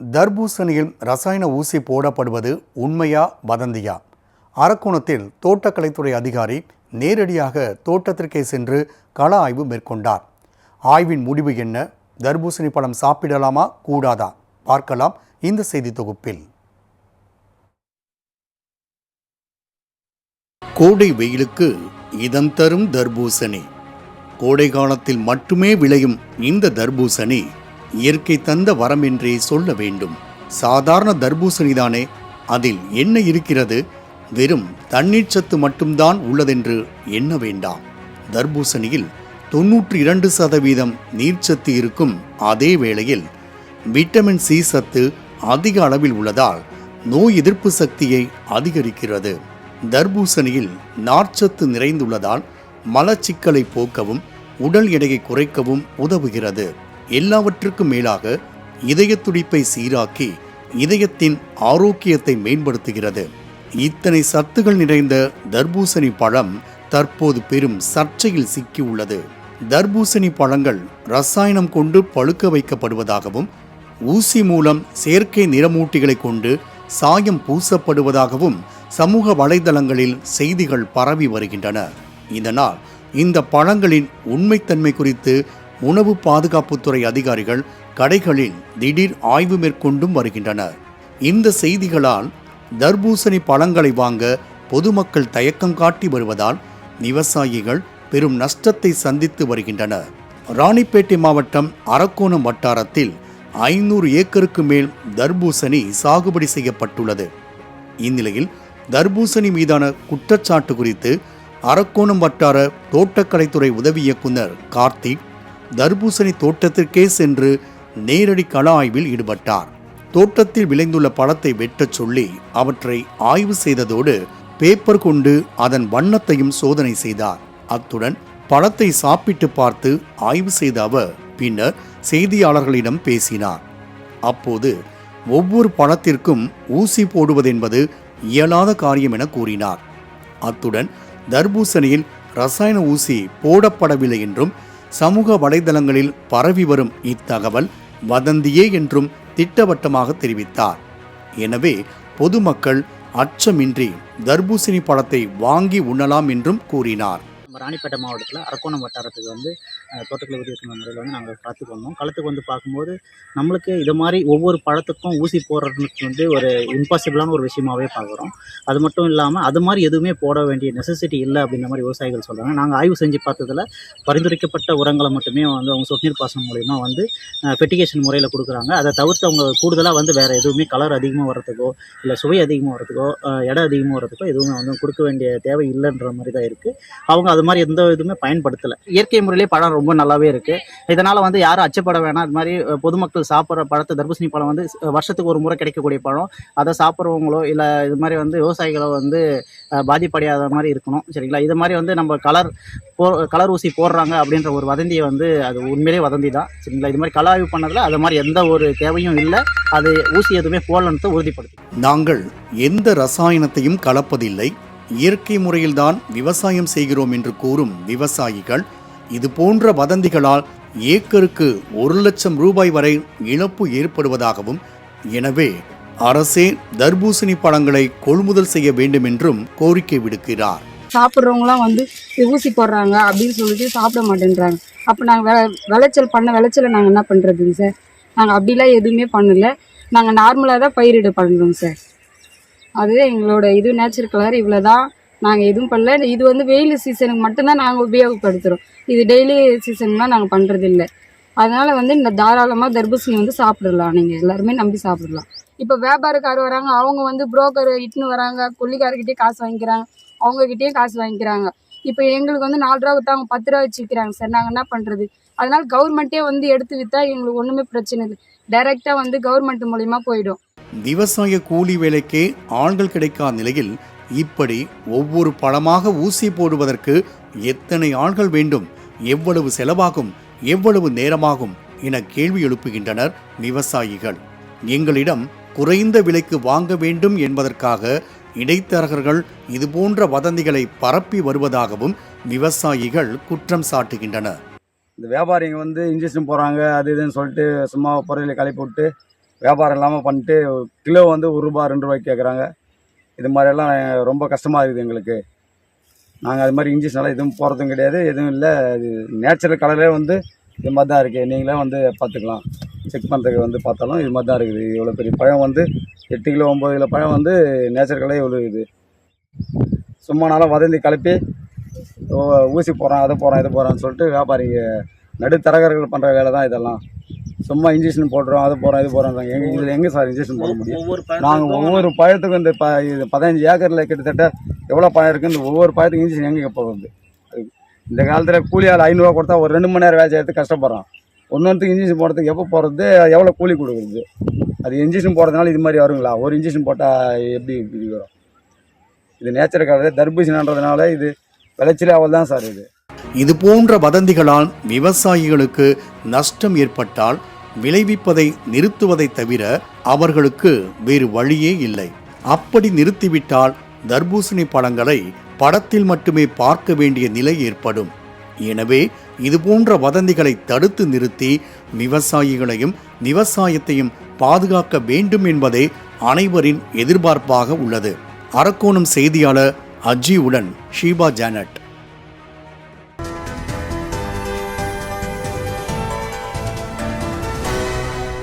தர்பூசணியில் ரசாயன ஊசி போடப்படுவது உண்மையா வதந்தியா? அரக்கோணத்தில் தோட்டக்கலைத்துறை அதிகாரி நேரடியாக தோட்டத்திற்கே சென்று கள ஆய்வு மேற்கொண்டார். ஆய்வின் முடிவு என்ன? தர்பூசணி பழம் சாப்பிடலாமா கூடாதா? பார்க்கலாம் இந்த செய்தி தொகுப்பில். கோடை வெயிலுக்கு இதம் தரும் தர்பூசணி. கோடை காலத்தில் மட்டுமே விளையும் இந்த தர்பூசணி இயற்கை தந்த வரம் என்றே சொல்ல வேண்டும். சாதாரண தர்பூசணி தானே அதில் என்ன இருக்கிறது? வெறும் தண்ணீர் சத்து மட்டும்தான் உள்ளதென்று எண்ண வேண்டாம். தர்பூசணியில் தொன்னூற்றி இரண்டு சதவீதம் நீர்ச்சத்து இருக்கும் அதே வேளையில் விட்டமின் சி சத்து அதிக அளவில் உள்ளதால் நோய் எதிர்ப்பு சக்தியை அதிகரிக்கிறது. தர்பூசணியில் நார்ச்சத்து நிறைந்துள்ளதால் மலச்சிக்கலை போக்கவும் உடல் எடையை குறைக்கவும் உதவுகிறது. எல்லாவற்றுக்கும் மேலாக இதய துடிப்பை சீராக்கி இதயத்தின் ஆரோக்கியத்தை மேம்படுத்துகிறது. இத்தனை சத்துகள் நிறைந்த தர்பூசணி பழம் தற்போது பெரும் சர்ச்சையில் சிக்கியுள்ளது. தர்பூசணி பழங்கள் ரசாயனம் கொண்டு பழுக்க வைக்கப்படுவதாகவும் ஊசி மூலம் செயற்கை நிறமூட்டிகளை கொண்டு சாயம் பூசப்படுவதாகவும் சமூக வலைதளங்களில் செய்திகள் பரவி வருகின்றன. இதனால் இந்த பழங்களின் உண்மைத்தன்மை குறித்து உணவு பாதுகாப்புத்துறை அதிகாரிகள் கடைகளில் திடீர் ஆய்வு மேற்கொண்டும் வருகின்றனர். இந்த செய்திகளால் தர்பூசணி பழங்களை வாங்க பொதுமக்கள் தயக்கம் காட்டி வருவதால் விவசாயிகள் பெரும் நஷ்டத்தை சந்தித்து வருகின்றனர். ராணிப்பேட்டை மாவட்டம் அரக்கோணம் வட்டாரத்தில் ஐநூறு ஏக்கருக்கு மேல் தர்பூசணி சாகுபடி செய்யப்பட்டுள்ளது. இந்நிலையில் தர்பூசணி மீதான குற்றச்சாட்டு குறித்து அரக்கோணம் வட்டார தோட்டக்கலைத்துறை உதவி இயக்குனர் கார்த்திக் தர்பூசணி தோட்டத்திற்கே சென்று நேரடி கள ஆய்வில் ஈடுபட்டார். தோட்டத்தில் விளைந்துள்ள பழத்தை வெட்டச் சொல்லி அவற்றை ஆய்வு செய்ததோடு பேப்பர் கொண்டு அதன் வண்ணத்தையும் சோதனை செய்தார். அத்துடன் பழத்தை சாப்பிட்டு பார்த்து ஆய்வு செய்த அவர் பின்னர் செய்தியாளர்களிடம் பேசினார். அப்போது ஒவ்வொரு பழத்திற்கும் ஊசி போடுவதென்பது இயலாத காரியம் என கூறினார். அத்துடன் தர்பூசணியில் ரசாயன ஊசி போடப்படவில்லை என்றும் சமூக வலைதளங்களில் பரவி வரும் இத்தகவல் வதந்தியே என்றும் திட்டவட்டமாக தெரிவித்தார். எனவே பொதுமக்கள் அச்சமின்றி தர்பூசணி பழத்தை வாங்கி உண்ணலாம் என்றும் கூறினார். நம்ம ராணிப்பேட்டை மாவட்டத்தில் அரக்கோணம் வட்டாரத்துக்கு வந்து தோட்டக்கலை உதவி முறையில் வந்து நாங்கள் களத்துக்கு வந்தோம். களத்துக்கு வந்து பார்க்கும்போது நம்மளுக்கு இது மாதிரி ஒவ்வொரு பழத்துக்கும் ஊசி போடுறதுக்கு வந்து ஒரு இம்பாசிபிளான ஒரு விஷயமாவே பார்க்குறோம். அது மட்டும் இல்லாமல் அது மாதிரி எதுவுமே போட வேண்டிய நெசசிட்டி இல்லை அப்படின்ற மாதிரி விவசாயிகள் சொல்கிறாங்க நாங்கள் ஆய்வு செஞ்சு பார்த்ததில் பரிந்துரைக்கப்பட்ட உரங்களை மட்டுமே வந்து அவங்க சொட்டுநீர் பாசனம் மூலயமா வந்து ஃபெட்டிகேஷன் முறையில் கொடுக்குறாங்க. அதை தவிர்த்து அவங்க கூடுதலாக வந்து வேறு எதுவுமே கலர் அதிகமாக வர்றதுக்கோ இல்லை சுவை அதிகமாக வர்றதுக்கோ எடை அதிகமாக வர்றதுக்கோ எதுவுமே வந்து கொடுக்க வேண்டிய தேவை இல்லைன்ற மாதிரி தான் இருக்குது அவங்க அது மாதிரி எந்த இதுவுமே பயன்படுத்தலை. இயற்கை முறையிலே பழம் ரொம்ப ரொம்ப நல்லாவே இருக்குது இதனால் வந்து யாரும் அச்சப்பட வேணாம். இது மாதிரி பொதுமக்கள் சாப்பிட்ற பழத்தை தர்பூசணி பழம் வந்து வருஷத்துக்கு ஒரு முறை கிடைக்கக்கூடிய பழம். அதை சாப்பிட்றவங்களோ இல்லை இது மாதிரி வந்து விவசாயிகளோ வந்து பாதிப்படையாத மாதிரி இருக்கணும். சரிங்களா? இது மாதிரி வந்து நம்ம கலர் போ கலர் ஊசி போடுறாங்க அப்படின்ற ஒரு வதந்தியை வந்து அது உண்மையிலே வதந்தி தான். சரிங்களா? இது மாதிரி கலாய்வு ஆய்வு பண்ணதில் அது மாதிரி எந்த ஒரு தேவையும் இல்லை. அது ஊசி எதுவுமே போடலன்னு உறுதிப்படுத்தி நாங்கள் எந்த ரசாயனத்தையும் கலப்பதில்லை. இயற்கை முறையில்தான் விவசாயம் செய்கிறோம் என்று கூறும் விவசாயிகள் இது போன்ற வதந்திகளால் ஏக்கருக்கு ஒரு லட்சம் ரூபாய் வரை இழப்பு ஏற்படுவதாகவும் எனவே அரசே தர்பூசணி பழங்களை கொள்முதல் செய்ய வேண்டும் என்றும் கோரிக்கை விடுக்கிறார். சாப்பிட்றவங்களாம் வந்து ஊசி போடுறாங்க அப்படின்னு சொல்லிட்டு சாப்பிட மாட்டேன்றாங்க. அப்போ நாங்கள் விளைச்சல் பண்ண விளைச்சலை நாங்கள் என்ன பண்ணுறதுங்க சார்? நாங்கள் அப்படிலாம் எதுவுமே பண்ணல. நாங்கள் நார்மலாக தான் பயிரிடு பண்ணுறோம் சார். அதுவே எங்களோட இது நேச்சுரல் கலர் இவ்வளோ தான் நாங்கள் எதுவும் பண்ணல. இது வந்து வெயில் சீசனுக்கு மட்டும்தான் நாங்கள் உபயோகப்படுத்துகிறோம் இது டெய்லி சீசன்லாம் நாங்கள் பண்ணுறது இல்லை அதனால் வந்து இந்த தாராளமாக தர்பூசணி வந்து சாப்பிடலாம். நீங்கள் எல்லாருமே நம்பி சாப்பிடலாம். இப்போ வியாபாரக்காரர் வராங்க. அவங்க வந்து புரோக்கர் இட்டுன்னு வராங்க. கொல்லிக்காரர்கிட்டயே காசு வாங்கிக்கிறாங்க. அவங்கக்கிட்டயே காசு வாங்கிக்கிறாங்க. இப்போ எங்களுக்கு வந்து நாலு ரூபா விற்றாங்க பத்து ரூபா வச்சு விற்கிறாங்க சார். நாங்கள் என்ன பண்ணுறது அதனால கவர்மெண்ட்டே வந்து எடுத்து விற்றா எங்களுக்கு ஒன்றுமே பிரச்சனை இல்லை. டைரெக்டாக வந்து கவர்மெண்ட் மூலிமா போயிடும். விவசாய கூலி வேலைக்கே ஆள்கள் கிடைக்காத நிலையில் இப்படி ஒவ்வொரு பழமாக ஊசி போடுவதற்கு எத்தனை ஆள்கள் வேண்டும்? எவ்வளவு செலவாகும்? எவ்வளவு நேரமாகும்? என கேள்வி எழுப்புகின்றனர் விவசாயிகள். எங்களிடம் குறைந்த விலைக்கு வாங்க வேண்டும் என்பதற்காக இடைத்தரகர்கள் இதுபோன்ற வதந்திகளை பரப்பி வருவதாகவும் விவசாயிகள் குற்றம் சாட்டுகின்றனர். இந்த வியாபாரிங்க வந்து இன்ஜெக்ஷன் போகிறாங்க அது இதுன்னு சொல்லிட்டு சும்மா பொருளை கலப்பி விட்டு வியாபாரம் இல்லாமல் பண்ணிட்டு கிலோ வந்து ஒரு ரூபா ரெண்டு ரூபாய்க்கு கேட்குறாங்க. இது மாதிரியெல்லாம் ரொம்ப கஷ்டமாக இருக்குது எங்களுக்கு. நாங்கள் அது மாதிரி இன்ஜெக்ஷனெல்லாம் எதுவும் போகிறதும் கிடையாது எதுவும் இல்லை. அது நேச்சுரல் கலரே வந்து இது மாதிரி தான் இருக்குது நீங்களே வந்து பார்த்துக்கலாம். செக் பண்ணுறதுக்கு வந்து பார்த்தாலும் இது மாதிரி தான் இருக்குது. இவ்வளோ பெரிய பழம் வந்து எட்டு கிலோ ஒம்பது கிலோ பழம் வந்து நேச்சுரல் கலரே இவ்வளோ இருக்குது. சும்மா நாளாக வதந்தி கலப்பி ஓ, ஊசி போடுறான் அதை போகிறான் இது போடுறான்னு சொல்லிட்டு வியாபாரிங்க நடுத்தரகர்கள் பண்ணுற வேலை தான் இதெல்லாம். சும்மா இன்ஜெக்ஷன் போடுறோம் அதை போடுறோம் இது போடுறோம் எங்க இதில் எங்கே சார் இன்ஜெக்ஷன் போட முடியும்? நாங்கள் ஒவ்வொரு பழத்துக்கும் இந்த ப இது பதினஞ்சு ஏக்கரில் கிட்டத்தட்ட எவ்வளோ பழம் இருக்குது இந்த ஒவ்வொரு பழத்துக்கும் இன்ஜெக்ஷன் எங்கே போகிறது இந்த காலத்தில் கூலி ஆள் ஐநூறுரூவா கொடுத்தா ஒரு ரெண்டு மணி நேரம் வேலை செய்யறதுக்கு கஷ்டப்படுறான் ஒன்றொன்றுக்கு இன்ஜெக்ஷன் போடுறதுக்கு எப்போ போகிறது எவ்வளோ கூலி கொடுக்குறது? அது இன்ஜெக்ஷன் போடுறதுனால இது மாதிரி வருங்களா? ஒரு இன்ஜெக்ஷன் போட்டால் எப்படி இப்படி வரும்? இது நேச்சுரல் கலர் தர்பூசணின்றதுனால இது விளைச்சலே அவள் தான் சார் இது. இது போன்ற வதந்திகளால் விவசாயிகளுக்கு நஷ்டம் ஏற்பட்டால் விளைவிப்பதை நிறுத்துவதை தவிர அவர்களுக்கு வேறு வழியே இல்லை. அப்படி நிறுத்திவிட்டால் தர்பூசணி பழங்களை படத்தில் மட்டுமே பார்க்க வேண்டிய நிலை ஏற்படும். எனவே இதுபோன்ற வதந்திகளை தடுத்து நிறுத்தி விவசாயிகளையும் விவசாயத்தையும் பாதுகாக்க வேண்டும் என்பதே அனைவரின் எதிர்பார்ப்பாக உள்ளது. அரக்கோணம் செய்தியாளர் அஜியுடன் ஷீபா ஜானட்.